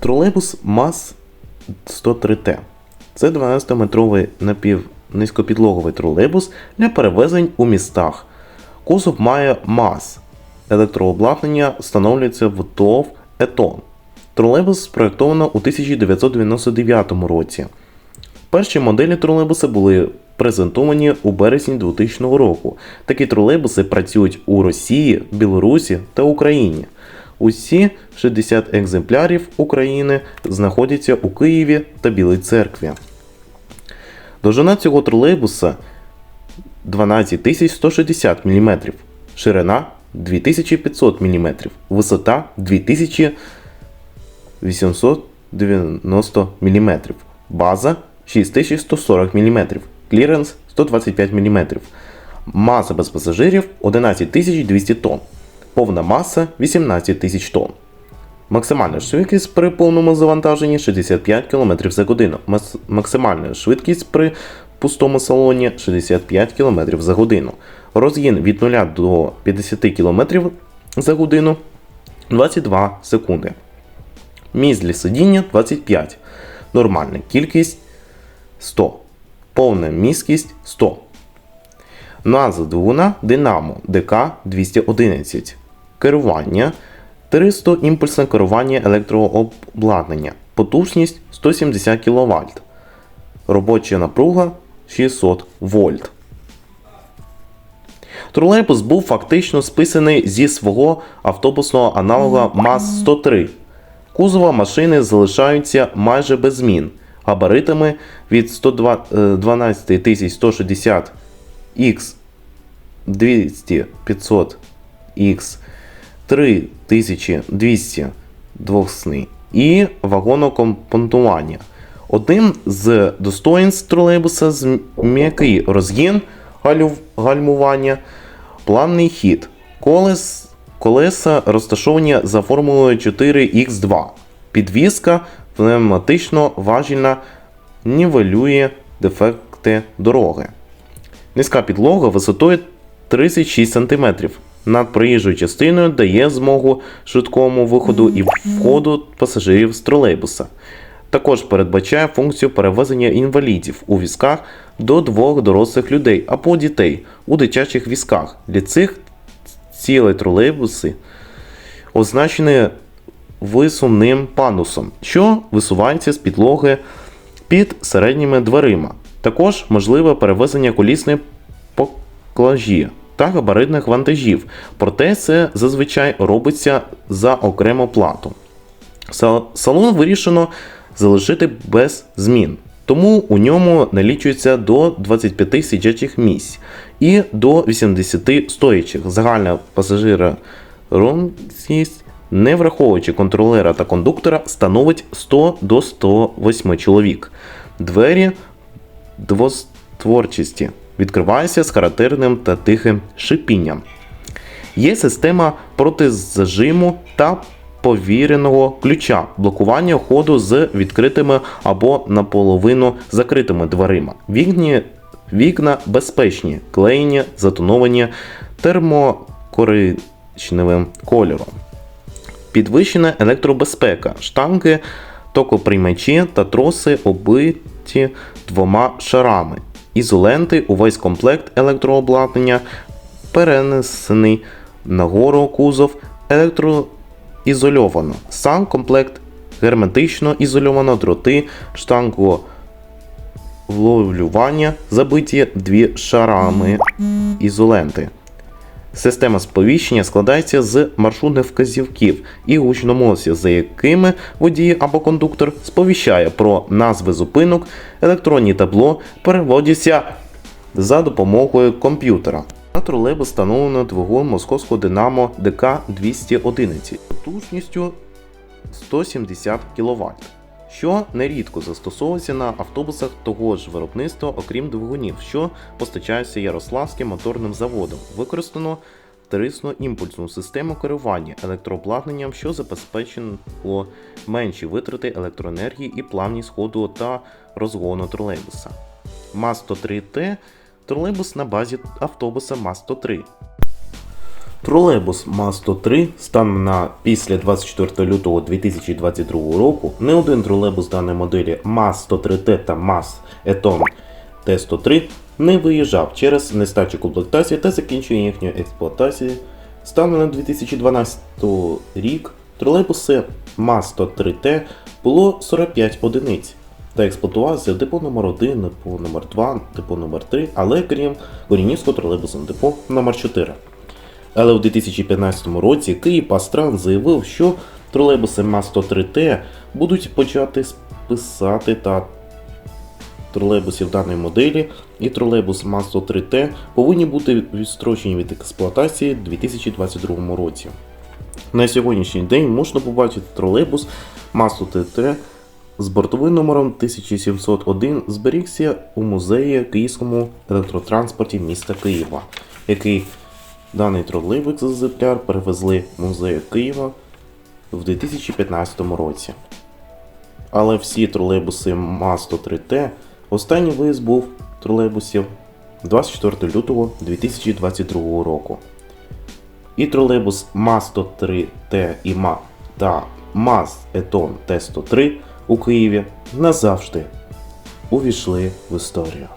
Тролейбус МАЗ-103Т. Це 12-метровий напівнизькопідлоговий тролейбус для перевезень у містах. Кузов має МАЗ. Електрообладнання встановлюється в ТОВ Етон. Тролейбус спроєктовано у 1999 році. Перші моделі тролейбуса були презентовані у березні 2000 року. Такі тролейбуси працюють у Росії, Білорусі та Україні. Усі 60 екземплярів України знаходяться у Києві та Білій церкві. Довжина цього тролейбуса 12160 мм, ширина 2500 мм, висота 2890 мм, база 6140 мм, кліренс 125 мм, маса без пасажирів 11200 тонн, повна маса 18 тисяч тонн. Максимальна швидкість при повному завантаженні 65 км за годину. Максимальна швидкість при пустому салоні 65 км за годину. Розгін від 0 до 50 км за годину 22 секунди. Місць для сидіння 25. Нормальна кількість 100. Повна міськість 100. Назва двигуна Динамо ДК 211. Керування 300 імпульсне керування електрообладнання. Потужність 170 кВт. Робоча напруга 600 вольт. Тролейбус був фактично списаний зі свого автобусного аналога МАЗ-103. Кузова машини залишаються майже без змін. Габаритами від 112 160 X 200 500 X 3200 двохсний і вагонокомпонтування. Одним з достоїнств тролейбуса з м'який розгін гальмування, плавний хід, колес, колеса розташовані за формулою 4х2. Підвізка пневматично важільна нівелює дефекти дороги. Низька підлога висотою 36 см. Над проїжджою частиною дає змогу швидкому виходу і входу пасажирів з тролейбуса. Також передбачає функцію перевезення інвалідів у візках до двох дорослих людей або дітей у дитячих візках. Для цих цілей тролейбуси означені висувним пандусом, що висувається з підлоги під середніми дверима. Також можливе перевезення колісної поклажі та габаритних вантажів, проте це зазвичай робиться за окрему плату. Салон вирішено залишити без змін, тому у ньому налічується до 25 сидячих місць і до 80 стоячих. Загальна пасажира ромність, не враховуючи контролера та кондуктора, становить 100 до 108 чоловік. Двері двостворчості відкриваються з характерним та тихим шипінням. Є система протизажиму та повіреного ключа, блокування ходу з відкритими або наполовину закритими дверима. Вікні, вікна безпечні, клеєні, затоновані термокоричневим кольором. Підвищена електробезпека, штанги, токоприймачі та троси оббиті двома шарами. Ізоленти, увесь комплект електрообладнання перенесений нагору кузов електроізольовано. Сам комплект герметично ізольовано, дроти, штанговлювання, забиті дві шарами ізоленти. Система сповіщення складається з маршрутних вказівків і гучномовців, за якими водій або кондуктор сповіщає про назви зупинок, електронні табло переводяться за допомогою комп'ютера. На тролейбус встановлено двигун московського Динамо ДК 211 потужністю 170 кВт, що нерідко застосовується на автобусах того ж виробництва, окрім двигунів, що постачаються Ярославським моторним заводом. Використано трисну імпульсну систему керування електрообладнанням, що забезпечило менші витрати електроенергії і плавність ходу та розгону тролейбуса. МАЗ-103Т тролейбус на базі автобуса МАЗ-103. Тролейбус МА-103 станом на після 24 лютого 2022 року не один тролейбус даної моделі МАЗ-103Т та МАЗ-Етон Т-103 не виїжджав через нестачу комплектації та закінчення їхньої експлуатації. Станом на 2012 рік тролейбуси МАЗ-103Т було 45 одиниць та експлуатувався депо номер 1 депо номер 2 депо номер 3 але крім Корінівського тролейбусного депо номер 4 але у 2015 році Київ Пастран заявив, що тролейбуси МАЗ-103Т будуть почати списати та тролейбусів даної моделі і тролейбус МАЗ-103Т повинні бути відстрочені від експлуатації у 2022 році. На сьогоднішній день можна побачити тролейбус МАЗ-103Т з бортовим номером 1701 зберігся у музеї Київському електротранспорті міста Києва, який даний тролейбус екземпляр перевезли в музей Києва в 2015 році. Але всі тролейбуси МАЗ-103Т останній виїзд був тролейбусів 24 лютого 2022 року. І тролейбус МАЗ-103Т і МА та МАЗ Етон Т-103 у Києві назавжди увійшли в історію.